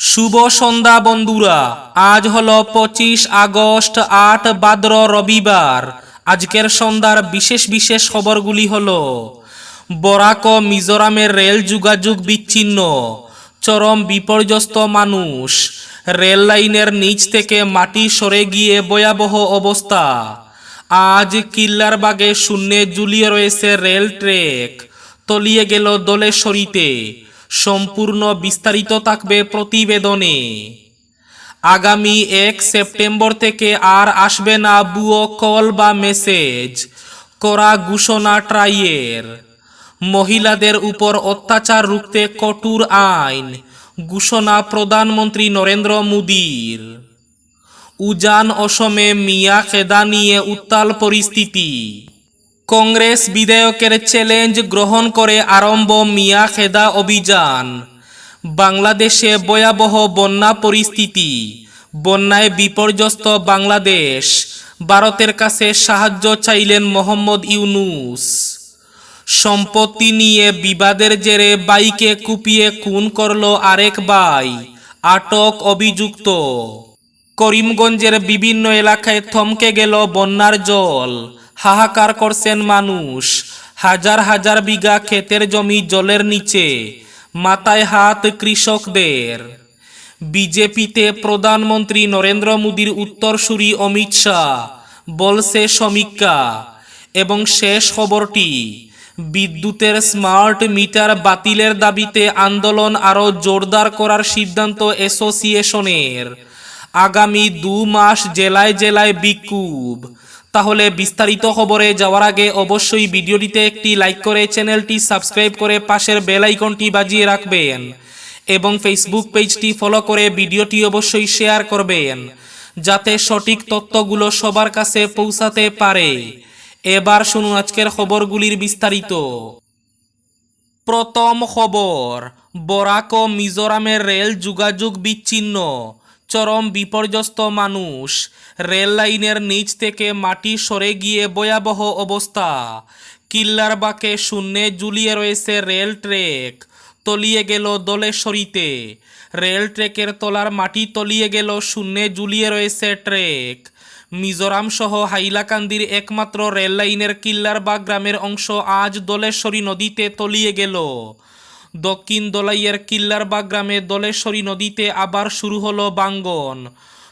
শুভ সন্ধ্যা বন্ধুরা। আজ হল পঁচিশ আগস্ট, আট ভাদ্র রবিবার। আজকের সন্ধ্যার বিশেষ বিশেষ খবরগুলি হল, বরাক মিজোরামের রেল যোগাযোগ বিচ্ছিন্ন, চরম বিপর্যস্ত মানুষ, রেল লাইনের নিচ থেকে মাটি সরে গিয়ে ভয়াবহ অবস্থা। আজ কিল্লারবাগে শূন্যে ঝুলিয়ে রয়েছে রেল ট্রেক, তলিয়ে গেল দোলেশ্বরীতে। সম্পূর্ণ বিস্তারিত থাকবে প্রতিবেদনে। আগামী এক সেপ্টেম্বর থেকে আর আসবে না বুয়ো কল বা মেসেজ, করা ঘোষণা ট্রাইয়ের। মহিলাদের উপর অত্যাচার রুখতে কঠোর আইন, ঘোষণা প্রধানমন্ত্রী নরেন্দ্র মোদীর। উজান অসমে মিয়া খেদা নিয়ে উত্তাল পরিস্থিতি। কংগ্রেস বিধায়কের চ্যালেঞ্জ গ্রহণ করে আরম্ভ মিয়া খেদা অভিযান। বাংলাদেশে ভয়াবহ বন্যা পরিস্থিতি। বন্যায় বিপর্যস্ত বাংলাদেশ। ভারতের কাছে সাহায্য চাইলেন মোহাম্মদ ইউনুস। সম্পত্তি নিয়ে বিবাদের জেরে বাইকে কুপিয়ে খুন করল আরেক ভাই, আটক অভিযুক্ত। করিমগঞ্জের বিভিন্ন এলাকায় থমকে গেল বন্যার জল। হাহাকার করছেন মানুষ। হাজার হাজার বিঘা ক্ষেতের জমি জলের নিচে, মাথায় হাত কৃষকদের। বিজেপিতে প্রধানমন্ত্রী নরেন্দ্র মোদীর উত্তরসূরি অমিত শাহ, বলছে সমীক্ষা। এবং শেষ খবরটি, বিদ্যুতের স্মার্ট মিটার বাতিলের দাবিতে আন্দোলন আরও জোরদার করার সিদ্ধান্ত অ্যাসোসিয়েশনের। আগামী দু মাস জেলায় জেলায় বিক্ষোভ। তাহলে বিস্তারিত খবরে যাওয়ার আগে অবশ্যই ভিডিওটিতে একটি লাইক করে চ্যানেলটি সাবস্ক্রাইব করে পাশের বেল আইকনটি বাজিয়ে রাখবেন এবং ফেসবুক পেজটি ফলো করে ভিডিওটি অবশ্যই শেয়ার করবেন যাতে সঠিক তথ্যগুলো সবার কাছে পৌঁছাতে পারে। এবার শুনুন আজকের খবরগুলির বিস্তারিত। প্রথম খবর, বরাক ও মিজোরামের রেল যোগাযোগ বিচ্ছিন্ন। চরম বিপর্যস্ত মানুষ। রেল লাইনের নিচ থেকে মাটি সরে গিয়ে ভয়াবহ অবস্থা। কিল্লার বাকে শূন্যে ঝুলিয়ে রয়েছে রেল ট্রেক। তলিয়ে গেল দোলেশ্বরীতে। রেল ট্রেকের তলার মাটি তলিয়ে গেল শূন্যে ঝুলিয়ে রয়েছে ট্রেক। মিজোরাম সহ হাইলাকান্দির একমাত্র রেল লাইনের কিল্লারবাগ গ্রামের অংশ আজ দলেশ্বরী নদীতে তলিয়ে গেল। দক্ষিণ দোলাইয়ের কিল্লারবাগ গ্রামে দলেশ্বরী নদীতে আবার শুরু হলো বাঙ্গন।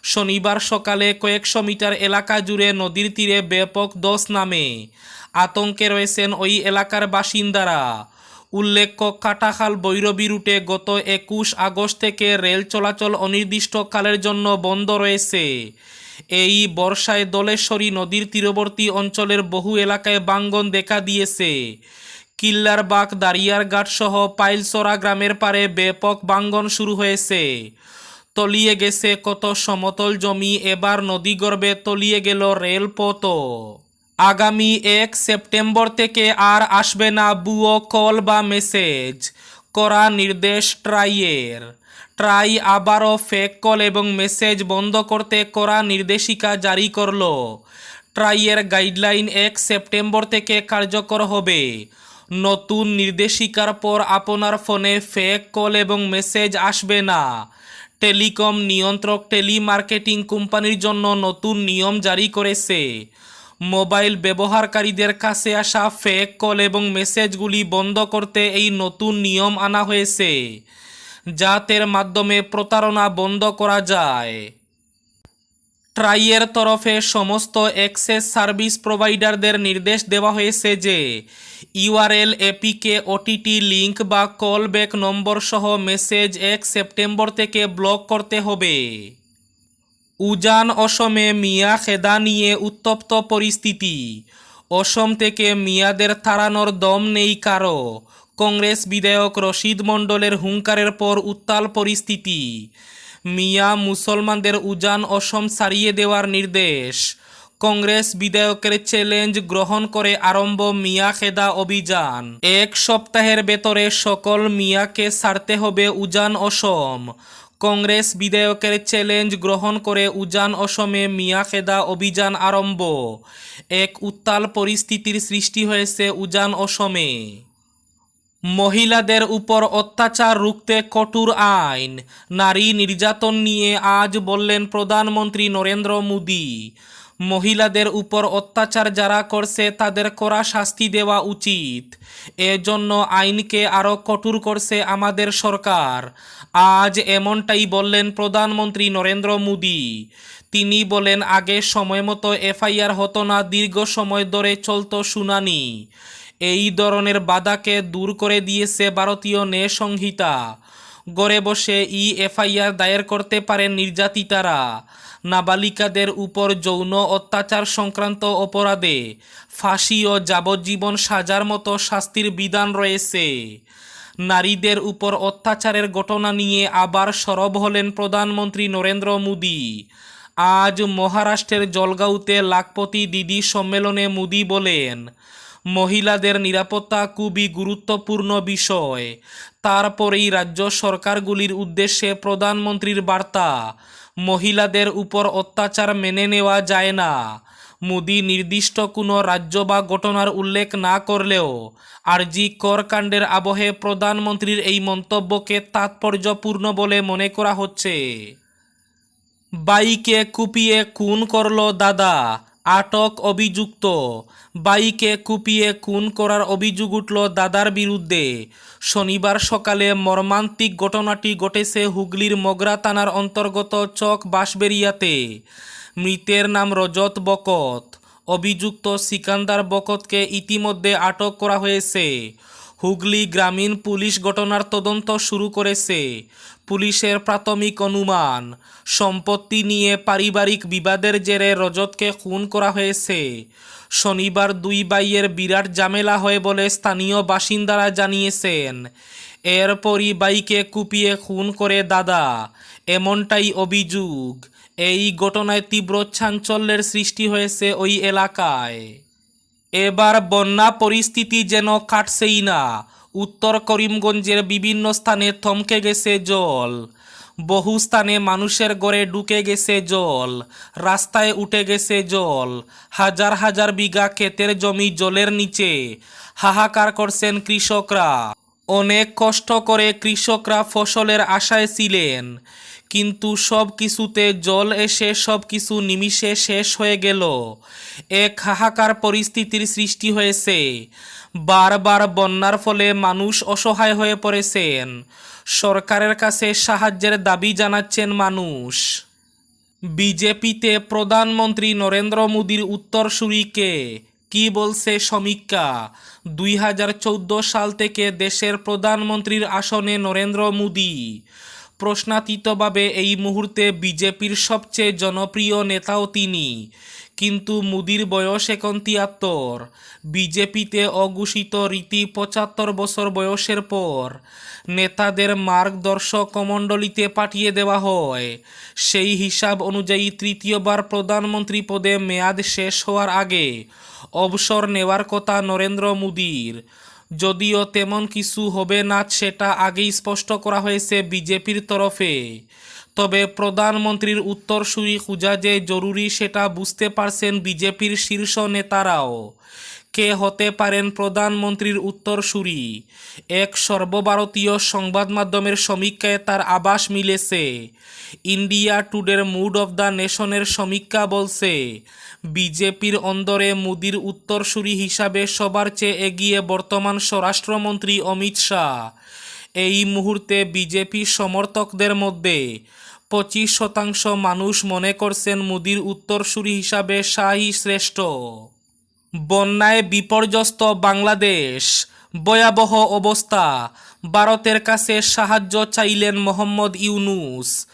শনিবার সকালে কয়েকশো মিটার এলাকা জুড়ে নদীর তীরে ব্যাপক দোষ নামে। আতঙ্কে রয়েছেন ওই এলাকার বাসিন্দারা। উল্লেখ্য কাটাখাল বৈরবী রুটে গত একুশ আগস্ট থেকে রেল চলাচল অনির্দিষ্টকালের জন্য বন্ধ রয়েছে। এই বর্ষায় দলেশ্বরী নদীর তীরবর্তী অঞ্চলের বহু এলাকায় বাঙ্গন দেখা দিয়েছে। কিল্লারবাগ দারিয়ারঘাট সহ পাইলসরা গ্রামের পারে ব্যাপক বাঙ্গন শুরু হয়েছে। তলিয়ে গেছে কত সমতল জমি, এবার নদীগর্ভে তলিয়ে গেল রেলপথও আগামী এক সেপ্টেম্বর থেকে আর আসবে না বুয়ো কল বা মেসেজ, করা নির্দেশ ট্রাইয়ের। ট্রাই আবারও ফেক কল এবং মেসেজ বন্ধ করতে করা নির্দেশিকা জারি করল। ট্রাইয়ের গাইডলাইন এক সেপ্টেম্বর থেকে কার্যকর হবে। নতুন নির্দেশিকার পর আপনার ফোনে ফেক কল এবং মেসেজ আসবে না। টেলিকম নিয়ন্ত্রক টেলিমার্কেটিং কোম্পানির জন্য নতুন নিয়ম জারি করেছে। মোবাইল ব্যবহারকারীদের কাছে আসা ফেক কল এবং মেসেজগুলি বন্ধ করতে এই নতুন নিয়ম আনা হয়েছে যাতের মাধ্যমে প্রতারণা বন্ধ করা যায়। ট্রাইয়ের তরফে সমস্ত অ্যাক্সেস সার্ভিস প্রোভাইডারদের নির্দেশ দেওয়া হয়েছে যে, ইউআরএল, এপিকে, ওটিটি লিঙ্ক বা কল ব্যাক নম্বর সহ মেসেজ এক সেপ্টেম্বর থেকে ব্লক করতে হবে। উজান অসমে মিয়া খেদা নিয়ে উত্তপ্ত পরিস্থিতি। অসম থেকে মিয়াদের তাড়ানোর দম নেই কারও। কংগ্রেস বিধায়ক রশিদ মণ্ডলের হুঙ্কারের পর উত্তাল পরিস্থিতি। মিয়া মুসলমানদের উজান অসম সারিয়ে দেওয়ার নির্দেশ। কংগ্রেস বিধায়কের চ্যালেঞ্জ গ্রহণ করে আরম্ভ মিয়া খেদা অভিযান। এক সপ্তাহের ভেতরে সকল মিয়াকে ছাড়তে হবে উজান অসম। কংগ্রেস বিধায়কের চ্যালেঞ্জ গ্রহণ করে উজান অসমে মিয়া খেদা অভিযান আরম্ভ। এক উত্তাল পরিস্থিতির সৃষ্টি হয়েছে উজান অসমে। মহিলাদের উপর অত্যাচার রুখতে কঠোর আইন। নারী নির্যাতন নিয়ে আজ বললেন প্রধানমন্ত্রী নরেন্দ্র মোদী। মহিলাদের উপর অত্যাচার যারা করছে, তাদের কড়া শাস্তি দেওয়া উচিত। এজন্য আইনকে আরও কঠোর করছে আমাদের সরকার। আজ এমনটাই বললেন প্রধানমন্ত্রী নরেন্দ্র মোদী। তিনি বলেন, আগে সময় মতো এফআইআর হতো না, দীর্ঘ সময় ধরে চলতো শুনানি। এই ধরনের বাধাকে দূর করে দিয়েছে ভারতীয় ন্যায় সংহিতা। গড়ে বসে ই এফআইআর দায়ের করতে পারেন নির্যাতিতারা। নাবালিকাদের উপর যৌন অত্যাচার সংক্রান্ত অপরাধে ফাঁসি ও যাবজ্জীবন সাজার মতো শাস্তির বিধান রয়েছে। নারীদের উপর অত্যাচারের ঘটনা নিয়ে আবার সরব হলেন প্রধানমন্ত্রী নরেন্দ্র মোদী। আজ মহারাষ্ট্রের জলগাঁওতে লাখপতি দিদি সম্মেলনে মোদী বলেন মহিলাদের নিরাপত্তা খুবই গুরুত্বপূর্ণ বিষয়। তারপরেই রাজ্য সরকারগুলির উদ্দেশ্যে প্রধানমন্ত্রীর বার্তা, মহিলাদের উপর অত্যাচার মেনে নেওয়া যায় না। মোদি নির্দিষ্ট কোনো রাজ্য বা ঘটনার উল্লেখ না করলেও আরজি কর কাণ্ডের আবহে প্রধানমন্ত্রীর এই মন্তব্যকে তাৎপর্যপূর্ণ বলে মনে করা হচ্ছে। বাইকে কুপিয়ে খুন করল দাদা আটক অভিযুক্ত। বাইকে কুপিয়ে খুন করার অভিযোগ উঠল দাদার বিরুদ্ধে। শনিবার সকালে মর্মান্তিক ঘটনাটি ঘটেছে হুগলির মগরা থানার অন্তর্গত চক বাঁশবেরিয়াতে মৃতের নাম রজত বকত। অভিযুক্ত সিকান্দার বকতকে ইতিমধ্যে আটক করা হয়েছে। হুগলি গ্রামীণ পুলিশ ঘটনার তদন্ত শুরু করেছে। পুলিশের প্রাথমিক অনুমান, সম্পত্তি নিয়ে পারিবারিক বিবাদের জেরে রজতকে খুন করা হয়েছে। শনিবার দুই বাইয়ের বিরাট ঝামেলা হয় বলে স্থানীয় বাসিন্দারা জানিয়েছেন। এরপরই বাইকে কুপিয়ে খুন করে দাদা। এমনটাই অভিযোগ। এই ঘটনায় তীব্র চাঞ্চল্যের সৃষ্টি হয়েছে ওই এলাকায়। এবার বন্যা পরিস্থিতি যেন কাটছেই না। উত্তর করিমগঞ্জের বিভিন্ন স্থানে থমকে গেছে জল। বহু স্থানে মানুষের গড়ে ঢুকে গেছে জল। রাস্তায় উঠে গেছে জল। হাজার হাজার বিঘা ক্ষেতের জমি জলের নিচে। হাহাকার করছেন কৃষকরা। অনেক কষ্ট করে কৃষকরা ফসলের আশায় ছিলেন। কিন্তু সব কিছুতে জল এসে সব কিছু নিমিষে শেষ হয়ে গেল। এক হাহাকার পরিস্থিতির সৃষ্টি হয়েছে। বারবার বন্যার ফলে মানুষ অসহায় হয়ে পড়েছেন। সরকারের কাছে সাহায্যের দাবি জানাচ্ছেন মানুষ। বিজেপিতে প্রধানমন্ত্রী নরেন্দ্র মোদীর উত্তরসূরিকে কি বলছে সমীক্ষা? দুই হাজার চৌদ্দ সাল থেকে দেশের প্রধানমন্ত্রীর আসনে নরেন্দ্র মোদী। প্রশ্নাতীতভাবে এই মুহূর্তে বিজেপির সবচেয়ে জনপ্রিয় নেতাও তিনি। কিন্তু মোদির বয়স এখন তিয়াত্তর। বিজেপিতে অঘোষিত রীতি পঁচাত্তর বছর বয়সের পর নেতাদের মার্গদর্শক কমণ্ডলীতে পাঠিয়ে দেওয়া হয়। সেই হিসাব অনুযায়ী তৃতীয়বার প্রধানমন্ত্রী পদে মেয়াদ শেষ হওয়ার আগে অবসর নেওয়ার কথা নরেন্দ্র মোদীর। যদিও তেমন কিছু হবে না সেটা আগেই স্পষ্ট করা হয়েছে বিজেপির তরফে। তবে প্রধানমন্ত্রীর উত্তরসূরি খুঁজা যে জরুরি সেটা বুঝতে পারছেন বিজেপির শীর্ষ নেতারাও। কে হতে পারেন প্রধানমন্ত্রীর উত্তরসূরি? এক সর্বভারতীয় সংবাদ মাধ্যমের সমীক্ষায় তার আবাস মিলেছে। ইন্ডিয়া টুডের মুড অব দ্য নেশনের সমীক্ষা বলছে, বিজেপির অন্দরে মোদির উত্তরসূরি হিসাবে সবার চেয়ে এগিয়ে বর্তমান স্বরাষ্ট্রমন্ত্রী অমিত শাহ। এই মুহূর্তে বিজেপি সমর্থকদের মধ্যে পঁচিশ শতাংশ মানুষ মনে করছেন মোদির উত্তরসূরি হিসাবে শাহই শ্রেষ্ঠ। বন্যায় বিপর্যস্ত বাংলাদেশ। ভয়াবহ অবস্থা। ভারতের কাছে সাহায্য চাইলেন মোহাম্মদ ইউনুস।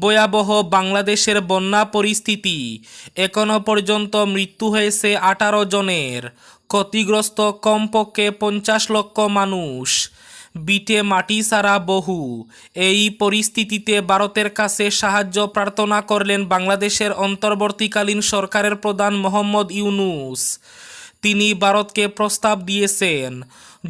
ভয়াবহ বাংলাদেশের বন্যা পরিস্থিতি। এখনও পর্যন্ত মৃত্যু হয়েছে আঠারো জনের। ক্ষতিগ্রস্ত কমপক্ষে পঞ্চাশ লক্ষ মানুষ। বিটে মাটি সারা বহু। এই পরিস্থিতিতে ভারতের কাছে সাহায্য প্রার্থনা করলেন বাংলাদেশের অন্তর্বর্তীকালীন সরকারের প্রধান মোহাম্মদ ইউনুস। তিনি ভারতকে প্রস্তাব দিয়েছেন,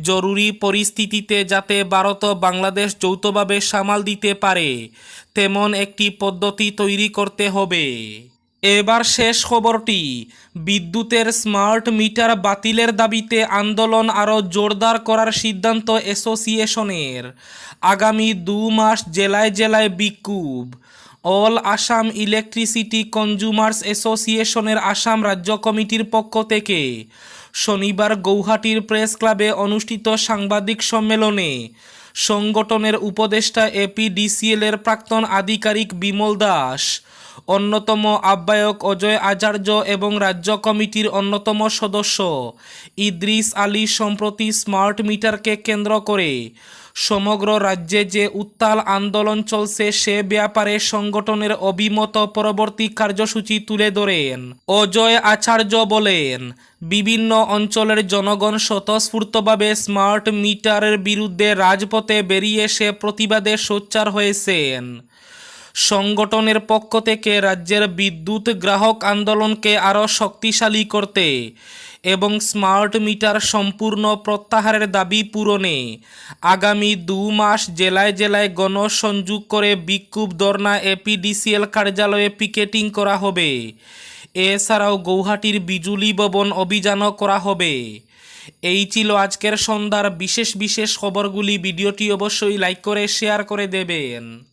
জরুরি পরিস্থিতিতে যাতে ভারত বাংলাদেশ যৌথভাবে সামাল দিতে পারে, তেমন একটি পদ্ধতি তৈরি করতে হবে। এবার শেষ খবরটি। বিদ্যুতের স্মার্ট মিটার বাতিলের দাবিতে আন্দোলন আরও জোরদার করার সিদ্ধান্ত অ্যাসোসিয়েশনের। আগামী দু মাস জেলায় জেলায় বিক্ষোভ। অল আসাম ইলেকট্রিসিটি কনজুমার্স অ্যাসোসিয়েশনের আসাম রাজ্য কমিটির পক্ষ থেকে শনিবার গৌহাটির প্রেস ক্লাবে অনুষ্ঠিত সাংবাদিক সম্মেলনে সংগঠনের উপদেষ্টা এপিডিসিএল এর প্রাক্তন আধিকারিক বিমল দাস অন্যতম আহ্বায়ক অজয় আচার্য এবং রাজ্য কমিটির অন্যতম সদস্য। ইদ্রিস আলী সম্প্রতি স্মার্ট মিটারকে কেন্দ্র করে সমগ্র রাজ্যে যে উত্তাল আন্দোলন চলছে, সে ব্যাপারে সংগঠনের অভিমত পরবর্তী কার্যসূচি তুলে ধরেন। অজয় আচার্য বলেন, বিভিন্ন অঞ্চলের জনগণ স্বতঃস্ফূর্তভাবে স্মার্ট মিটারের বিরুদ্ধে রাজপথে বেরিয়ে এসে প্রতিবাদে সোচ্চার হয়েছেন। সংগঠনের পক্ষ থেকে রাজ্যের বিদ্যুৎ গ্রাহক আন্দোলনকে আরও শক্তিশালী করতে এবং স্মার্ট মিটার সম্পূর্ণ প্রত্যাহারের দাবি পূরণে আগামী দু মাস জেলায় জেলায় গণসংযোগ করে বিক্ষোভ ধর্না এপিডিসিএল কার্যালয়ে পিকেটিং করা হবে। এছাড়াও গৌহাটির বিজুলি ভবন অভিযানও করা হবে। এই ছিল আজকের সন্ধ্যার বিশেষ বিশেষ খবরগুলি। ভিডিওটি অবশ্যই লাইক করে, শেয়ার করে দেবেন।